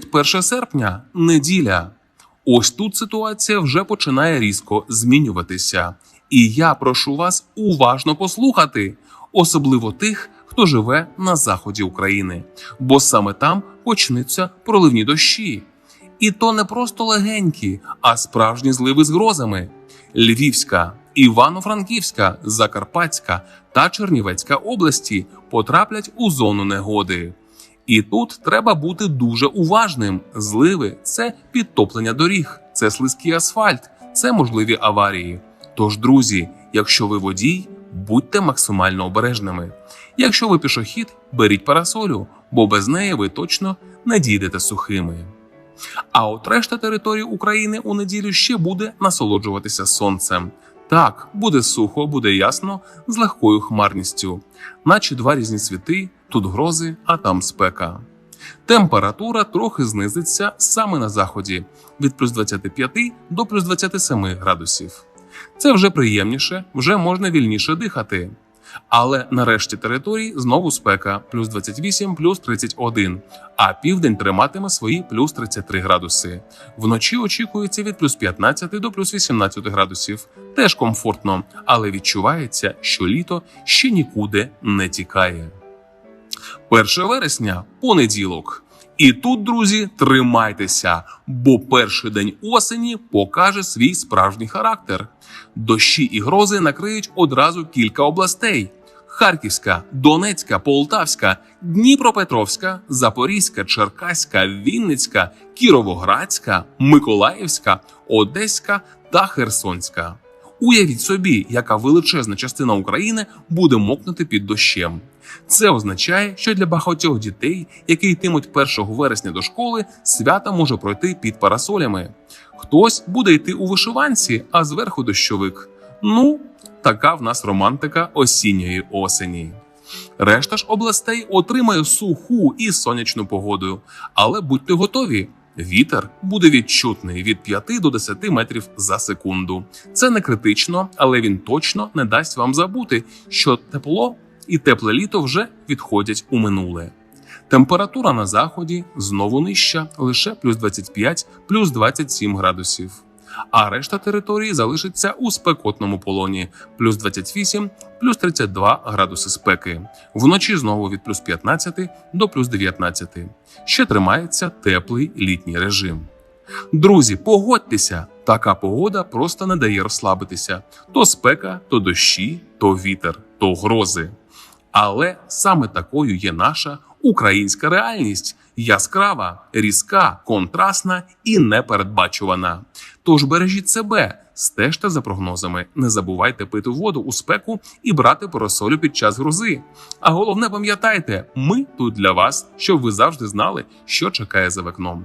31 серпня, неділя. Ось тут ситуація вже починає різко змінюватися. І я прошу вас уважно послухати, особливо тих, хто живе на заході України, бо саме там почнуться проливні дощі. І то не просто легенькі, а справжні зливи з грозами. Львівська, Івано-Франківська, Закарпатська та Чернівецька області потраплять у зону негоди. І тут треба бути дуже уважним. Зливи це підтоплення доріг, це слизький асфальт, це можливі аварії. Тож, друзі, якщо ви водій, будьте максимально обережними. Якщо ви пішохід, беріть парасолю, бо без неї ви точно не дійдете сухими. А от решта території України у неділю ще буде насолоджуватися сонцем. Так, буде сухо, буде ясно, з легкою хмарністю, наче два різні світи, тут грози, а там спека. Температура трохи знизиться саме на заході від плюс 25 до плюс 27 градусів. Це вже приємніше, вже можна вільніше дихати. Але на решті територій знову спека плюс 28, плюс 31, а південь триматиме свої плюс 33 градуси. Вночі очікується від плюс 15 до плюс 18 градусів. Теж комфортно, але відчувається, що літо ще нікуди не тікає. 1 вересня понеділок. І тут, друзі, тримайтеся, бо перший день осені покаже свій справжній характер. Дощі і грози накриють одразу кілька областей: Харківська, Донецька, Полтавська, Дніпропетровська, Запорізька, Черкаська, Вінницька, Кіровоградська, Миколаївська, Одеська та Херсонська. Уявіть собі, яка величезна частина України буде мокнути під дощем. Це означає, що для багатьох дітей, які йтимуть 1 вересня до школи, свято може пройти під парасолями. Хтось буде йти у вишиванці, а зверху дощовик. Ну, така в нас романтика осінньої осені. Решта ж областей отримає суху і сонячну погоду, але будьте готові. Вітер буде відчутний від 5 до 10 метрів за секунду. Це не критично, але він точно не дасть вам забути, що тепло і тепле літо вже відходять у минуле. Температура на заході знову нижча, лише плюс 25, плюс 27 градусів. А решта території залишиться у спекотному полоні плюс 28, плюс 32 градуси спеки. Вночі знову від плюс 15 до плюс 19. Ще тримається теплий літній режим. Друзі, погодьтеся, така погода просто не дає розслабитися: то спека, то дощі, то вітер, то грози. Але саме такою є наша українська реальність яскрава, різка, контрастна і непередбачувана. Тож бережіть себе, стежте за прогнозами, не забувайте пити воду у спеку і брати поросолю під час грози. А головне, пам'ятайте, ми тут для вас, щоб ви завжди знали, що чекає за вікном.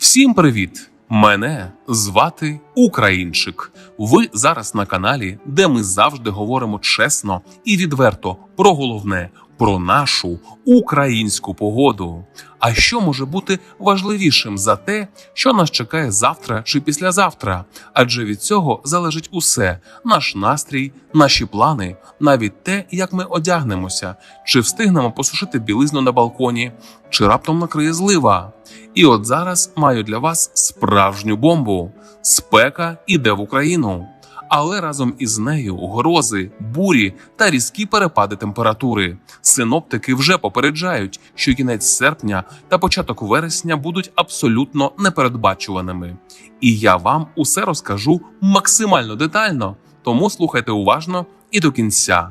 Всім привіт! Мене звати Українчик. Ви зараз на каналі, де ми завжди говоримо чесно і відверто про головне, про нашу українську погоду. А що може бути важливішим за те, що нас чекає завтра чи післязавтра? Адже від цього залежить усе: наш настрій, наші плани, навіть те, як ми одягнемося, чи встигнемо посушити білизну на балконі, чи раптом накриє злива. І от зараз маю для вас справжню бомбу: спека іде в Україну. Але разом із нею грози, бурі та різкі перепади температури. Синоптики вже попереджають, що кінець серпня та початок вересня будуть абсолютно непередбачуваними. І я вам усе розкажу максимально детально, тому слухайте уважно і до кінця.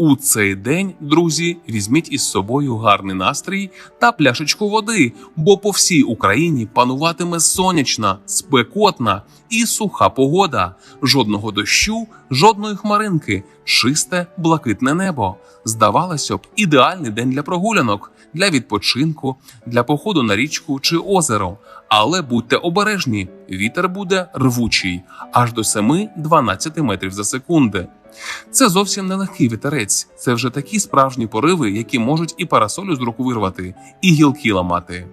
У цей день, друзі, візьміть із собою гарний настрій та пляшечку води, бо по всій Україні пануватиме сонячна, спекотна і суха погода. Жодного дощу, жодної хмаринки, чисте блакитне небо. Здавалося б, ідеальний день для прогулянок, для відпочинку, для походу на річку чи озеро. Але будьте обережні, вітер буде рвучий аж до 7-12 метрів за секунди. Це зовсім не легкий вітерець. Це вже такі справжні пориви, які можуть і парасолю з рук вирвати, і гілки ламати.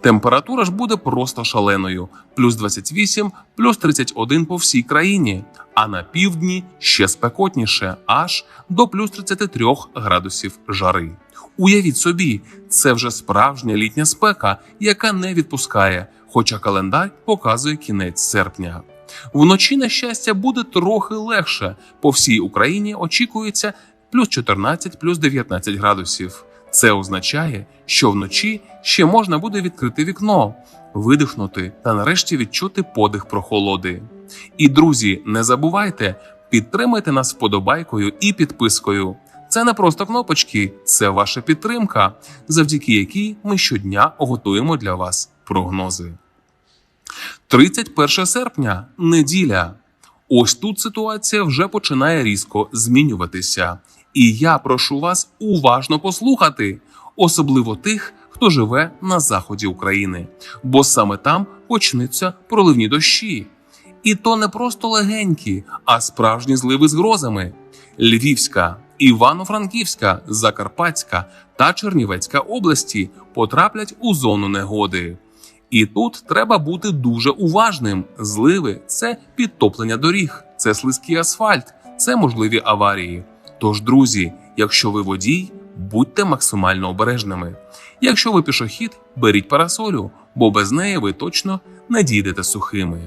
Температура ж буде просто шаленою: плюс 28, плюс 31 по всій країні, а на півдні ще спекотніше, аж до плюс 33 градусів жари. Уявіть собі, це вже справжня літня спека, яка не відпускає, хоча календар показує кінець серпня. Вночі, на щастя, буде трохи легше. По всій Україні очікується плюс 14, плюс 19 градусів. Це означає, що вночі ще можна буде відкрити вікно, видихнути та нарешті відчути подих прохолоди. І друзі, не забувайте, підтримайте нас вподобайкою і підпискою. Це не просто кнопочки, це ваша підтримка, завдяки якій ми щодня готуємо для вас прогнози. 31 серпня неділя. Ось тут ситуація вже починає різко змінюватися. І я прошу вас уважно послухати, особливо тих, хто живе на заході України, бо саме там почнуться проливні дощі. І то не просто легенькі, а справжні зливи з грозами. Львівська, Івано-Франківська, Закарпатська та Чернівецька області потраплять у зону негоди. І тут треба бути дуже уважним. Зливи це підтоплення доріг, це слизький асфальт, це можливі аварії. Тож, друзі, якщо ви водій, будьте максимально обережними. Якщо ви пішохід, беріть парасолю, бо без неї ви точно не дійдете сухими.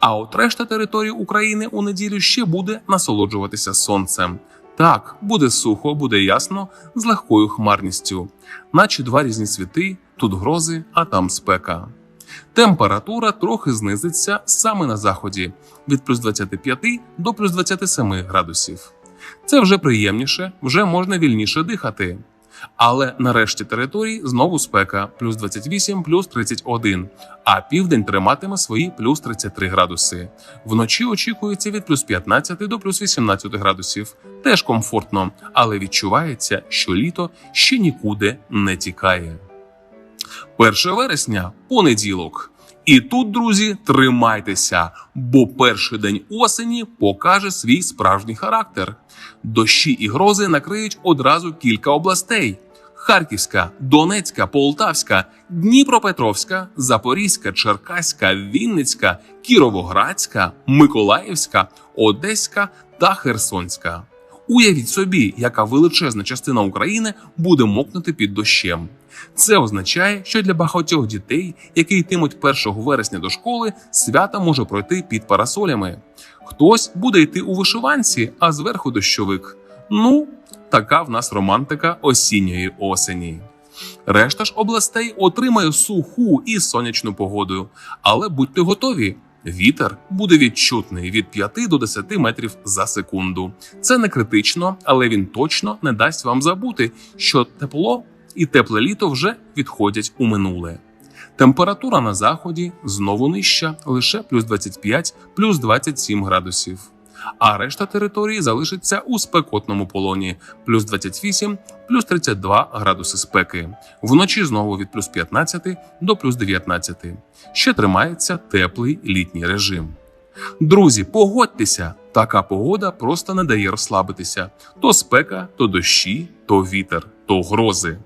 А от решта території України у неділю ще буде насолоджуватися сонцем. Так, буде сухо, буде ясно, з легкою хмарністю, наче два різні світи, тут грози, а там спека. Температура трохи знизиться саме на заході від плюс 25 до плюс 27 градусів. Це вже приємніше, вже можна вільніше дихати. Але на решті території знову спека плюс 28, плюс 31, а південь триматиме свої плюс 33 градуси. Вночі очікується від плюс 15 до плюс 18 градусів. Теж комфортно, але відчувається, що літо ще нікуди не тікає. 1 вересня понеділок. І тут, друзі, тримайтеся, бо перший день осені покаже свій справжній характер. Дощі і грози накриють одразу кілька областей: Харківська, Донецька, Полтавська, Дніпропетровська, Запорізька, Черкаська, Вінницька, Кіровоградська, Миколаївська, Одеська та Херсонська. Уявіть собі, яка величезна частина України буде мокнути під дощем. Це означає, що для багатьох дітей, які йтимуть 1 вересня до школи, свято може пройти під парасолями. Хтось буде йти у вишиванці, а зверху дощовик. Ну, така в нас романтика осінньої осені. Решта ж областей отримає суху і сонячну погоду, але будьте готові. Вітер буде відчутний від 5 до 10 метрів за секунду. Це не критично, але він точно не дасть вам забути, що тепло і тепле літо вже відходять у минуле. Температура на заході знову нижча, лише плюс 25, плюс 27 градусів. А решта території залишиться у спекотному полоні плюс 28, плюс 32 градуси спеки. Вночі знову від плюс 15 до плюс 19. Ще тримається теплий літній режим. Друзі, погодьтеся, така погода просто не дає розслабитися: то спека, то дощі, то вітер, то грози.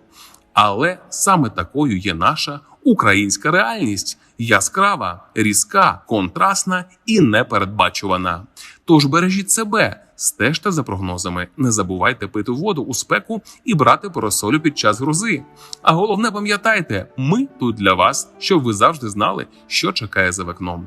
Але саме такою є наша українська реальність яскрава, різка, контрастна і непередбачувана. Тож бережіть себе, Стежте за прогнозами, не забувайте пити воду у спеку і брати поросолю під час грози. А головне, пам'ятайте, ми тут для вас, щоб ви завжди знали, що чекає за вікном.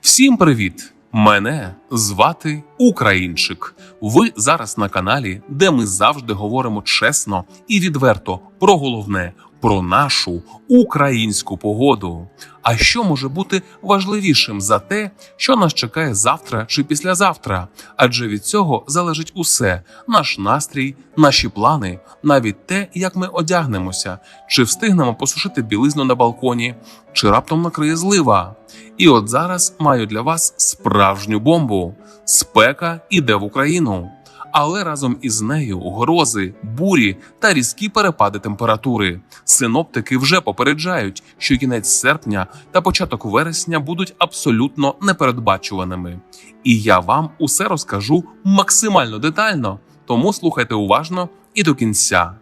Всім привіт! Мене звати Українчик. Ви зараз на каналі, де ми завжди говоримо чесно і відверто про головне, про нашу українську погоду. А що може бути важливішим за те, що нас чекає завтра чи післязавтра? Адже від цього залежить усе: наш настрій, наші плани, навіть те, як ми одягнемося, чи встигнемо посушити білизну на балконі, чи раптом накриє злива. І от зараз маю для вас справжню бомбу: спека іде в Україну. Але разом із нею грози, бурі та різкі перепади температури. Синоптики вже попереджають, що кінець серпня та початок вересня будуть абсолютно непередбачуваними. І я вам усе розкажу максимально детально, тому слухайте уважно і до кінця.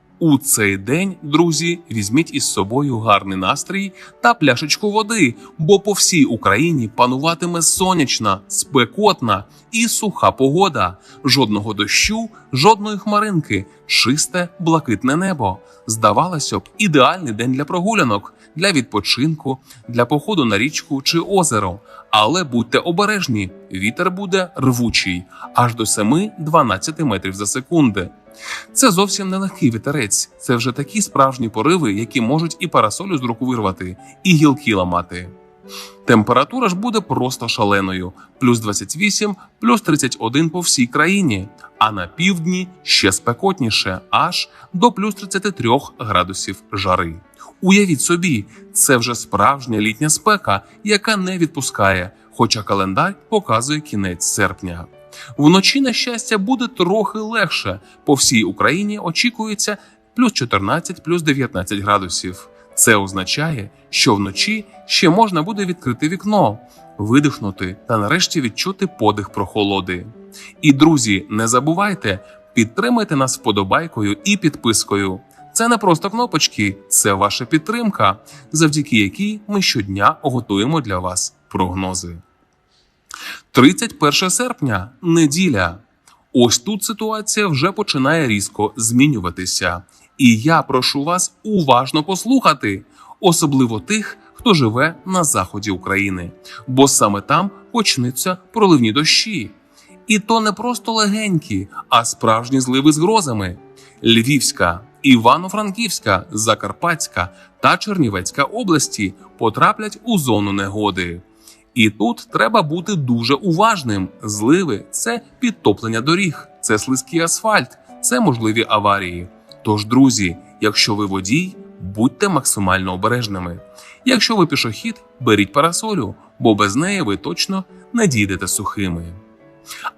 У цей день, друзі, візьміть із собою гарний настрій та пляшечку води, бо по всій Україні пануватиме сонячна, спекотна і суха погода. Жодного дощу, жодної хмаринки, чисте блакитне небо. Здавалося б, ідеальний день для прогулянок, для відпочинку, для походу на річку чи озеро. Але будьте обережні, вітер буде рвучий аж до 7-12 метрів за секунди. Це зовсім не легкий вітерець, це вже такі справжні пориви, які можуть і парасолю з рук вирвати, і гілки ламати. Температура ж буде просто шаленою: плюс 28, плюс 31 по всій країні, а на півдні ще спекотніше, аж до плюс 33 градусів жари. Уявіть собі, це вже справжня літня спека, яка не відпускає, хоча календар показує кінець серпня. Вночі, на щастя, буде трохи легше. По всій Україні очікується плюс 14, плюс 19 градусів. Це означає, що вночі ще можна буде відкрити вікно, видихнути та нарешті відчути подих прохолоди. І друзі, не забувайте, підтримайте нас вподобайкою і підпискою. Це не просто кнопочки, це ваша підтримка, завдяки якій ми щодня готуємо для вас прогнози. 31 серпня неділя. Ось тут ситуація вже починає різко змінюватися. І я прошу вас уважно послухати, особливо тих, хто живе на заході України, бо саме там почнуться проливні дощі. І то не просто легенькі, а справжні зливи з грозами. Львівська, Івано-Франківська, Закарпатська та Чернівецька області потраплять у зону негоди. І тут треба бути дуже уважним. Зливи це підтоплення доріг, це слизький асфальт, це можливі аварії. Тож, друзі, якщо ви водій, будьте максимально обережними. Якщо ви пішохід, беріть парасолю, бо без неї ви точно не дійдете сухими.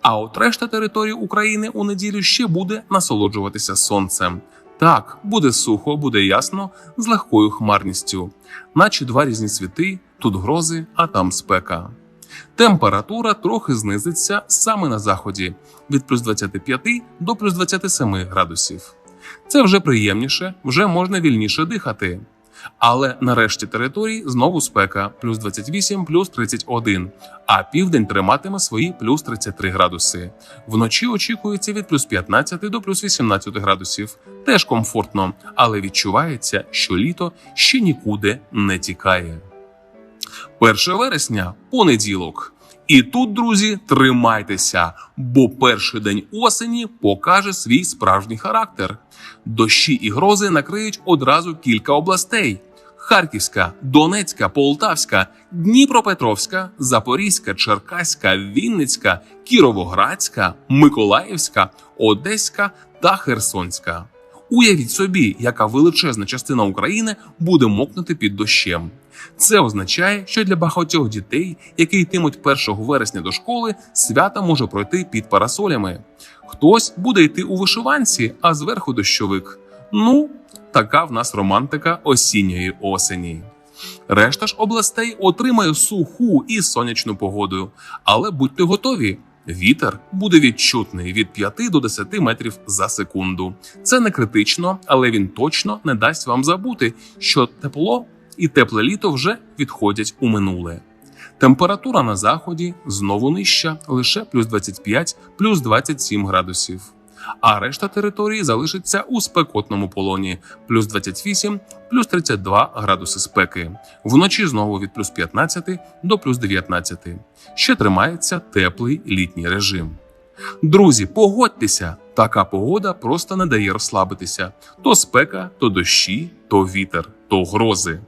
А от решта території України у неділю ще буде насолоджуватися сонцем. Так, буде сухо, буде ясно, з легкою хмарністю, наче два різні світи, тут грози, а там спека. Температура трохи знизиться саме на заході від плюс 25 до плюс 27 градусів. Це вже приємніше, вже можна вільніше дихати. Але на решті території знову спека плюс 28, плюс 31, а південь триматиме свої плюс 33 градуси. Вночі очікується від плюс 15 до плюс 18 градусів. Теж комфортно, але відчувається, що літо ще нікуди не тікає. 1 вересня понеділок. І тут, друзі, тримайтеся, бо перший день осені покаже свій справжній характер. Дощі і грози накриють одразу кілька областей: Харківська, Донецька, Полтавська, Дніпропетровська, Запорізька, Черкаська, Вінницька, Кіровоградська, Миколаївська, Одеська та Херсонська. Уявіть собі, яка величезна частина України буде мокнути під дощем. Це означає, що для багатьох дітей, які йтимуть 1 вересня до школи, свято може пройти під парасолями. Хтось буде йти у вишиванці, а зверху дощовик. Ну, така в нас романтика осінньої осені. Решта ж областей отримає суху і сонячну погоду, але будьте готові. Вітер буде відчутний від 5 до 10 метрів за секунду. Це не критично, але він точно не дасть вам забути, що тепло і тепле літо вже відходять у минуле. Температура на заході знову нижча, лише плюс 25, плюс 27 градусів. А решта території залишиться у спекотному полоні плюс 28, плюс 32 градуси спеки. Вночі знову від плюс 15 до плюс 19. Ще тримається теплий літній режим. Друзі, погодьтеся, така погода просто не дає розслабитися: то спека, то дощі, то вітер, то грози.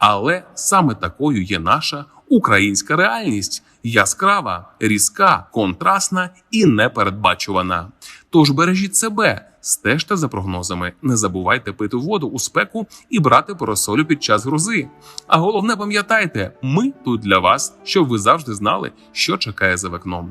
Але саме такою є наша українська реальність яскрава, різка, контрастна і непередбачувана. Тож бережіть себе, стежте за прогнозами, не забувайте пити воду у спеку і брати поросолю під час грози. А головне, пам'ятайте, ми тут для вас, щоб ви завжди знали, що чекає за вікном.